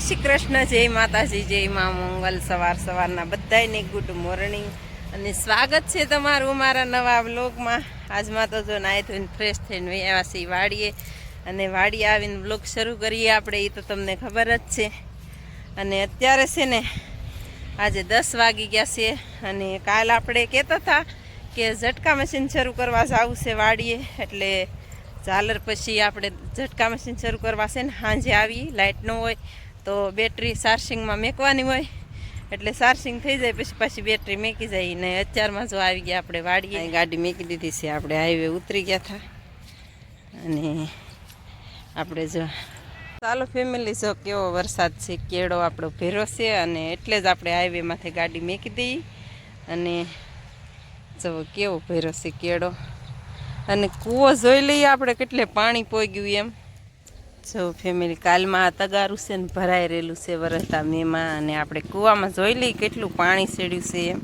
શ્રી કૃષ્ણ, જય માતાજી, જય મા મંગલ. સવાર સવારના બધાને ગુડ મોર્નિંગ અને સ્વાગત છે તમારું મારા નવા બ્લોગમાં આજમાં તો જો નાહી ધોઈને ફ્રેશ થઈને આવ્યા છીએ વાડીએ. અને વાડી આવીને બ્લોગ શરૂ કરીએ આપણે એ તો તમને ખબર જ છે. અને અત્યારે છે ને, આજે દસ વાગી ગયા છે. અને કાલ આપણે કહેતા હતા કે ઝટકા મશીન શરૂ કરવા જવું છે વાડીએ. એટલે ઝાલર પછી આપણે ઝટકા મશીન શરૂ કરવા છે ને, સાંજે આવી લાઇટ ન હોય. તો બેટરી ચાર્જિંગમાં મેકવાની હોય, એટલે ચાર્જિંગ થઈ જાય, પછી પાછી બેટરી મેકી જાય ને અત્યારમાં જો આવી ગયા આપણે વાડીએ. ગાડી મેકી દીધી છે, આપણે હાઈવે ઉતરી ગયા હતા. અને આપણે જો ચાલો ફેમિલી જો કેવો વરસાદ છે, કેળો આપણો ભેરો છે, અને એટલે જ આપણે હાઈવેમાંથી ગાડી મેકી દઈએ. અને જો કેવો ભેરો છે, કેળો. અને કૂવો જોઈ લઈએ આપણે, કેટલે પાણી પોઈ ગયું એમ. જો ફેમિલી કાલમાં આ તગારું છે ને ભરાઈ રહેલું છે વરસતા મેમાં અને આપણે કૂવામાં જોઈ લઈએ કેટલું પાણી સેડ્યું છે એમ.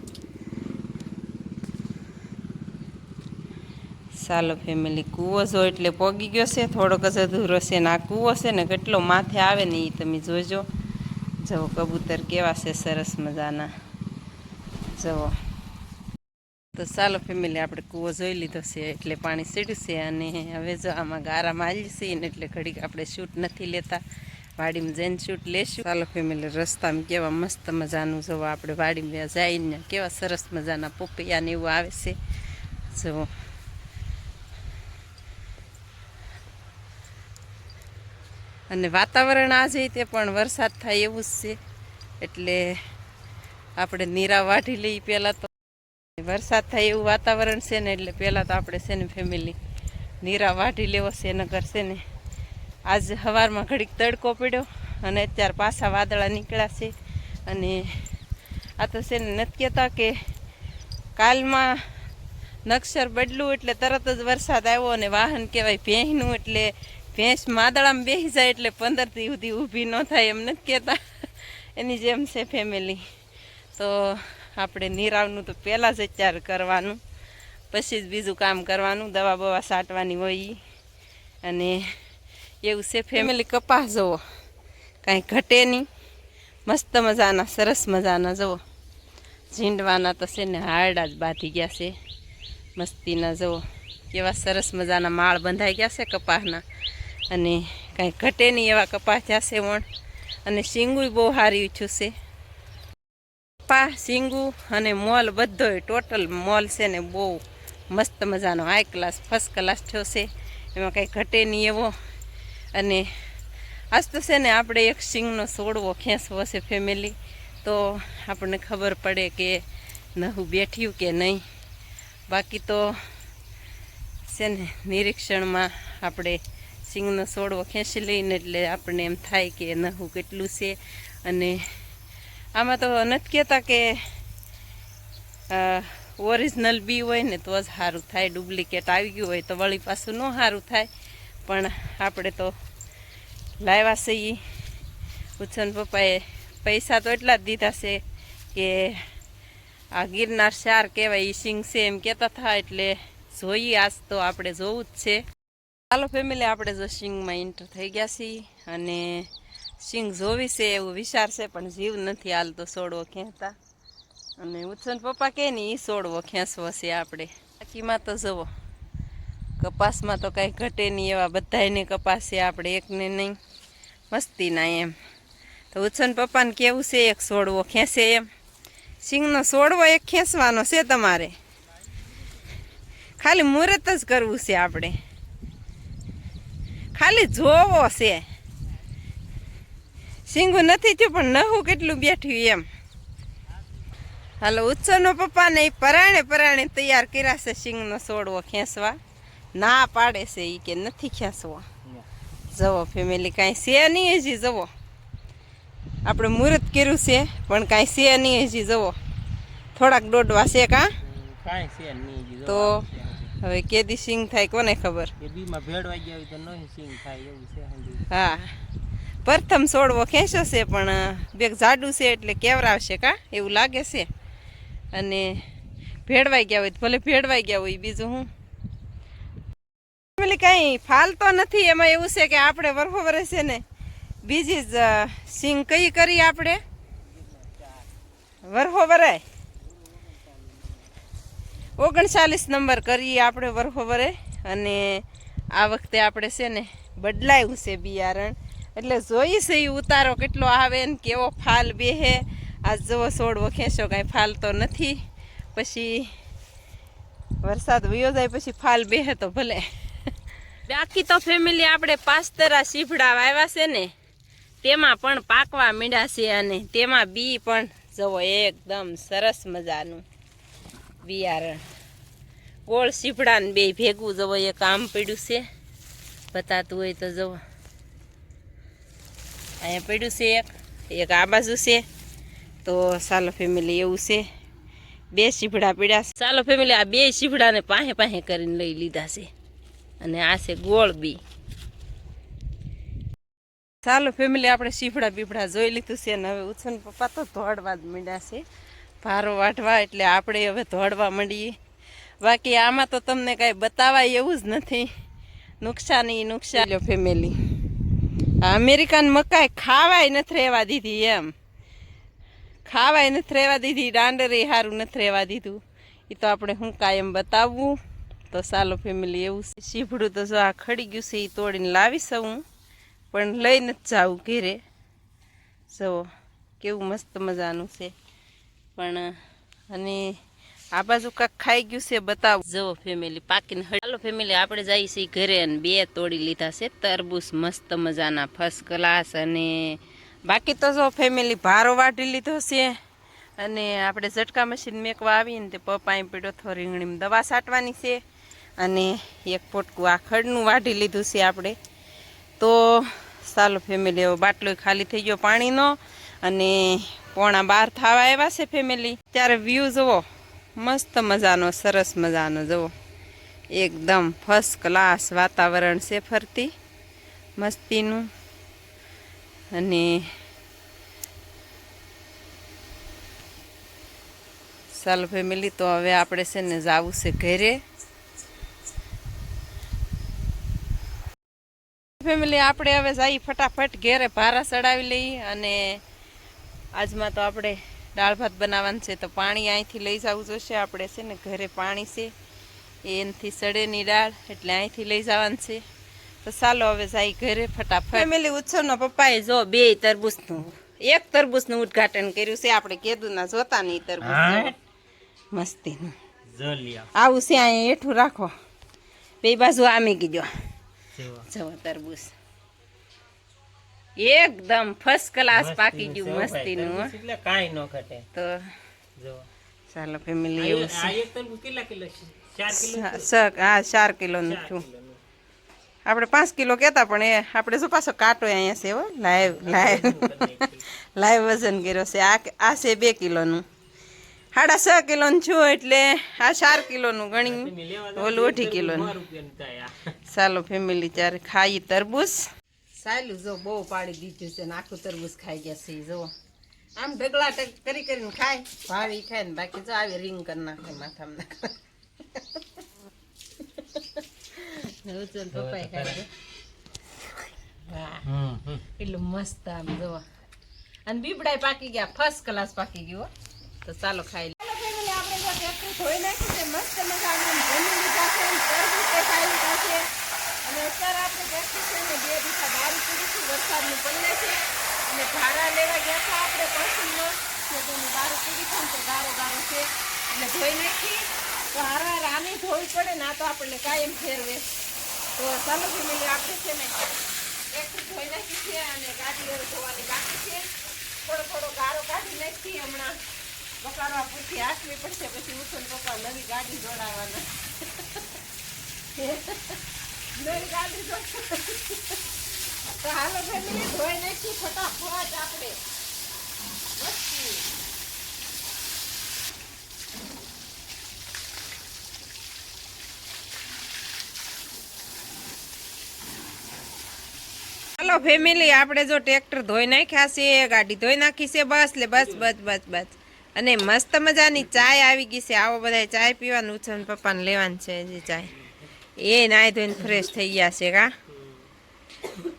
ચાલો ફેમિલી કૂવો જો એટલે પોગી ગયો છે, થોડોક જ અધૂરો છે ને આ કૂવો છે ને કેટલો માથે આવે ને એ તમે જોજો. જવો કબૂતર કેવા છે સરસ મજાના. જવો તો ચાલો ફેમિલી, આપણે કૂવો જોઈ લીધો છે, એટલે પાણી સીડશે અને હવે જો આમાં ગારા છે ને એટલે ઘડીક આપણે શૂટ નથી લેતા. વાડીમાં જઈને શૂટ લેશું. ચાલો ફેમિલી, રસ્તામાં કેવા મસ્ત મજાનું જોવા આપણે વાડીમાં જઈને કેવા સરસ મજાના પોપૈયા ને એવું આવે છે. જો અને વાતાવરણ આજે તે પણ વરસાદ થાય એવું જ છે. એટલે આપણે નીરા વાઢી લઈ પહેલાં તો. વરસાદ થાય એવું વાતાવરણ છે ને એટલે પહેલાં તો આપણે છે ને ફેમિલી નીરા વાઢી લેવો છે નગર છે ને આજ સવારમાં ઘડીક તડકો પડ્યો અને અત્યારે પાછા વાદળા નીકળ્યા છે. અને આ તો છે ને નથી કહેતા કે કાલમાં નક્ષર બદલું એટલે તરત જ વરસાદ આવ્યો અને વાહન કહેવાય ભેંસનું એટલે ભેંસ માદળામાં બેસી જાય એટલે પંદરથી સુધી ઊભી ન થાય એમ નથી કહેતા. એની જેમ છે ફેમિલી તો આપણે નિરાવનું તો પહેલાં જ અત્યારે કરવાનું પછી જ બીજું કામ કરવાનું દવા બવા સાટવાની હોય. અને એવું છે ફેમિલી કપાસ જુઓ. કાંઈ ઘટે નહીં. મસ્ત મજાના સરસ મજાના જુઓ. ઝીંડવાના તો છે ને હારડા જ બાંધી ગયા છે. મસ્તીના જુઓ. કેવા સરસ મજાના માળ બંધાઈ ગયા છે કપાસના. અને કાંઈ ઘટે નહીં એવા કપાસ થયા છે વણ. અને શીંગુય બહુ સારી ઈચ્છું છે. પા સિંગુ અને મોલ બધોય ટોટલ મોલ છે ને બહુ મસ્ત મજાનો. હાઈ ક્લાસ ફર્સ્ટ ક્લાસ થયો છે. એમાં કંઈ ઘટે નહીં એવો. અને આજ તો છે ને આપણે એક સિંગનો સોડવો ખેંચવો છે ફેમિલી તો આપણને ખબર પડે કે નહું બેઠ્યું કે નહીં. બાકી તો છે ને નિરીક્ષણમાં આપણે સિંગનો સોડવો ખેંચી લઈને એટલે આપણને એમ થાય કે નહું કેટલું છે. અને આમાં તો નથી કહેતા કે ઓરિજિનલ બી હોય ને તો જ સારું થાય. ડુપ્લિકેટ આવી ગયું હોય તો વળી પાછું ન સારું થાય. પણ આપણે તો લાવ્યા છે એ ઉછન પપ્પાએ પૈસા તો એટલા જ દીધા છે કે, આ ગિરનાર શાર કહેવાય એ સિંગ છે એમ કહેતા હતા એટલે જોઈએ આજ તો આપણે જોવું જ છે. ચાલો ફેમિલી આપણે જો સિંગમાં એન્ટર થઈ ગયા છીએ અને સિંગ જોવી છે એવું વિચાર છે, પણ જીવ નથી હાલતો સોડવો ખેંચતા. અને ઉત્સન પપ્પા કે ને એ સોડવો ખેંચવો છે આપણે. બાકીમાં તો જવો કપાસમાં તો કાંઈ ઘટે નહીં એવા બધાને કપાસ છે આપણે એકને નહીં. મસ્તીના એમ. તો ઉત્સન પપ્પાને કેવું છે એક સોડવો ખેંચે એમ? સિંગનો સોડવો એક ખેંચવાનો છે તમારે. ખાલી મુહૂર્ત જ કરવું છે આપણે. ખાલી જોવો છે. સિંગુ નથી થયું પણ નહું કેટલું બેઠ્યું એમ. હાલો ઉત્સવનો પપ્પાને એ પરાણે પરાણે તૈયાર કર્યા છે સિંગનો સોડવો ખેંચવા. ના પાડે છે એ કે નથી ખેંચવો. જવો ફેમિલી કાંઈ છે નહીં હજી જવો. આપણે મુહૂર્ત કર્યું છે પણ કાંઈ છે નહીં હજી જવો. થોડાક દોડવા છે કાં? તો હવે કેદી સિંગ થાય કોને ખબર? હા. પ્રથમ છોડવો ખેંચ્યો છે, પણ બેગ જાડું છે એટલે કેવરાવશે કા? એવું લાગે છે. અને ભેળવાઈ ગયા હોય ભલે ભેળવાઈ ગયા હોય બીજું હું. ફેમિલી કંઈ ફાલતો નથી, એમાં એવું છે કે આપણે વરફો વરે છે ને, બીજી જ સિંગ કઈ કરી આપણે? વરહો વરાય ઓગણચાલીસ નંબર કરીએ આપણે વરફો વરે અને આ વખતે આપણે છે ને, બદલાયું છે બિયારણ. એટલે જોઈ છે ઈ ઉતારો કેટલો આવે ને કેવો ફાલ બેહે. આ જવો છોડવો ખેંચો કાંઈ ફાલતો નથી. પછી વરસાદ વયો જાય પછી ફાલ બેહે તો ભલે. બાકી તો ફેમિલી આપણે પાસ્તરા સીભડા વાવ્યા છે ને, તેમાં પણ પાકવા મીંડા છે અને તેમાં બી પણ જવો એકદમ સરસ મજાનું બિયારણ. ગોળ સીભડા ને બે ભેગું જવો, એક આમ પડ્યું છે. બતાતું હોય તો જવો. અહીંયા પડ્યું છે એક એક આ બાજુ છે. તો ચાલો ફેમિલી એવું છે. બે સીભડા પીડ્યા ચાલો ફેમિલી આ બે સીભડાને પાહે પાસે કરીને લઈ લીધા છે. અને આ છે ગોળ બી. ચાલો ફેમિલી આપણે સીફડા બીફડા જોઈ લીધું છે અને હવે ઉછન પપ્પા તો ધોડવા જ માંડ્યા છે. ભારો વાઢવા એટલે આપણે હવે ધોડવા માંડીએ. બાકી આમાં તો તમને કાંઈ બતાવાય એવું જ નથી. નુકસાની નુકસાન. ફેમિલી અમેરિકન મકાઈ ખાવાય નથી રહેવા દીધી એમ. ખાવાય નથી રહેવા દીધી દાંડરે સારું નથી રહેવા દીધું. એ તો આપણે હું કાયમ બતાવવું તો ચાલો ફેમિલી એવું છે. સીભડું તો જો આ ખડી ગયું છે એ તોડીને લાવીશ હું પણ લઈ નથી જાઉં ઘેરે. જુઓ કેવું મસ્ત મજાનું છે. પણ, અને આ બાજુ કાંક ખાઈ ગયું છે બતાવો. જો ફેમિલી પાકીને ચાલો ફેમિલી આપણે જઈએ છીએ ઘરે અને બે તોડી લીધા છે તરબૂચ મસ્ત મજાના ફર્સ્ટ ક્લાસ અને બાકી તો જો ફેમિલી ભારો વાટી લીધો છે અને આપણે ઝટકા મશીન મેકવા આવીને તે પપ્પાએ પીડો થો રીંગણીમાં દવા છાંટવાની છે. અને એક પોટકું આ ખડનું વાઢી લીધું છે આપણે. તો ચાલો ફેમિલી હવે બાટલો ખાલી થઈ ગયો પાણીનો અને પોણા બાર થવા આવ્યા છે ફેમિલી ત્યારે વ્યૂ જુઓ. મસ્ત મજાનો, સરસ મજાનો, જુઓ. એકદમ ફર્સ્ટ ક્લાસ વાતાવરણ છે ફરતી, મસ્તીનું. અને ચાલો ફેમિલી તો હવે આપણે છે ને જવું છે ઘરે. ફેમિલી આપણે હવે જઈ ફટાફટ ઘેરે ભારા ચડાવી લઈએ અને આજમાં તો આપણે દાળ ભાત બનાવવાનું છે તો પાણી અહીંથી લઈ જવું જોશે. આપણે છે ને ઘરે પાણી છે. એનાથી સડેની દાળ એટલે અહીંથી લઈ જવાનું છે. તો ચાલો હવે જાય ઘરે ફટાફટ. ફેમિલી ઉત્સવનો પપ્પાએ જો બે તરબૂચનું એક તરબૂચનું ઉદઘાટન કર્યું છે. આપણે કેદુના જોતા નહીં તરબૂચ મસ્તીનું. આવું છે અહીંયા હેઠું રાખો. બે બાજુ આમી ગીજો જવો તરબૂચ. એકદમ ફર્સ્ટ ક્લાસ પાકી ગયું મસ્તીનું. એટલે કાંઈ ન ઘટે. તો જો. ચાલો ફેમિલી એવું કેટલા કિલો છે? હા ચાર કિલોનું છું. આપણે પાંચ કિલો કહેતા પણ એ આપણે શું પાછો કાંટો અહીંયા છે હો લાઈવ લાઈવ લાઈવ વજન કર્યો છે. આ આ છે બે કિલોનું. સાડા છ કિલોનું છું એટલે આ ચાર કિલોનું ગણી ઓલું અઢી કિલોનું. ચાલો ફેમિલી ચાર ખાઈ તરબૂચ. સાયલું જો બહુ પાડી દીધું છે ને આખું તરબૂચ ખાઈ ગયા છે જો. આમ ઢગલા ઢગ કરી કરીને ખાય ભાવી ખાય ને બાકી જો આવી રીંગ કરી નાખે માથામાં. નાખે પપ્પાએ વાહ. એટલું મસ્ત આમ જો. અને બીબડાય પાકી ગયા ફર્સ્ટ ક્લાસ પાકી ગયો હો. તો ચાલો ખાઈ લે. આપણે ધોઈ છે મસ્ત મજાનું જમી લીધા છે અને ખાઈ લીધા છે. અને અત્યારે આપણે ટ્રેક્ટર છે બે દિવસા દારૂ પીધું વરસાદનું પડે છે. અને ભાડા લેવા ગયા હતા આપણે પશુમાં કે તેનું બારું પીડી છે, તો ગારો ગારો છે. એટલે ધોઈ નાખી. તો હારા હાર આને ધોવી પડે, ના તો આપણને કાયમ ફેરવે. તો ચાલો ફેમિલી આપણે છે ને. ટ્રેક્ટર ધોઈ નાખી છે અને ગાડી ધોવાની બાકી છે. થોડો થોડો ગારો કાઢી નાખી હમણાં. પકાડવા પૂછી હાંચવી પડશે, પછી ઉઠું પપ્પા નવી ગાડી જોડાવાના તો ફેમિલી આપણે જો ટ્રેક્ટર ધોઈ નાખ્યા છે, ગાડી ધોઈ નાખી છે, બસ, લે બસ બસ બસ બસ. અને મસ્ત મજાની ચાય આવી ગઈ છે, આવો બધા ચાય પીવાનું છે પપ્પાને લેવાનું છે હજી ચાય. એ નાહી ધોઈને ફ્રેશ થઈ ગયા છે કા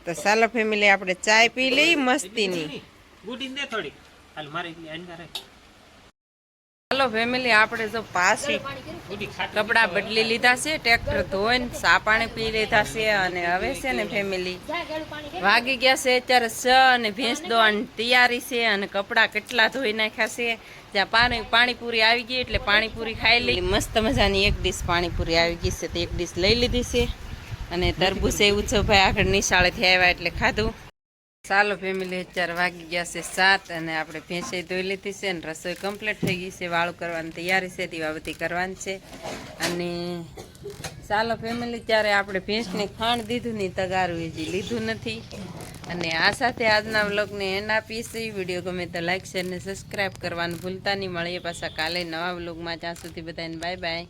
તો ચાલો ફેમિલી આપણે ચાય પી લઈ, મસ્તીની. ગુડી દે થોડી હાલ મારે ચાલો ફેમિલી આપણે તો પાછી કપડાં બદલી લીધા છે, ટ્રેક્ટર ધોઈને સા પાણી પી લીધા છે અને હવે છે ને ફેમિલી વાગી ગયા છે અત્યારે સ અને ભેંસ દોવાની તૈયારી છે અને કપડાં કેટલા ધોઈ નાખ્યા છે. જ્યાં પાણી, પાણીપુરી આવી ગઈ એટલે પાણીપુરી ખાઈ લઈ. મસ્ત મજાની એક ડીશ પાણીપુરી આવી ગઈ છે, તો એક ડીશ લઈ લીધી છે. અને તરબૂચ એ ઉત્સવભાઈ આગળ નિશાળેથી આવ્યા એટલે ખાધું. ચાલો ફેમિલી અત્યારે વાગી ગયા છે સાત અને આપણે ભેંસે ધોઈ લીધી છે અને રસોઈ કમ્પ્લીટ થઈ ગઈ છે. વાળું કરવાની તૈયારી છે, દીવાબત્તી કરવાની છે. અને ચાલો ફેમિલી ત્યારે આપણે ભેંસને ખાંડ દીધું નહીં તગારું હજી લીધું નથી. અને આ સાથે આજના વ્લોગને એન્ડ આપીશ. વીડિયો ગમે તો લાઈક શેર ને સબસ્ક્રાઈબ કરવાનું ભૂલતા નહીં. મળીએ પાછા કાલે નવા વ્લોગમાં જ્યાં સુધી બધાને બાય બાય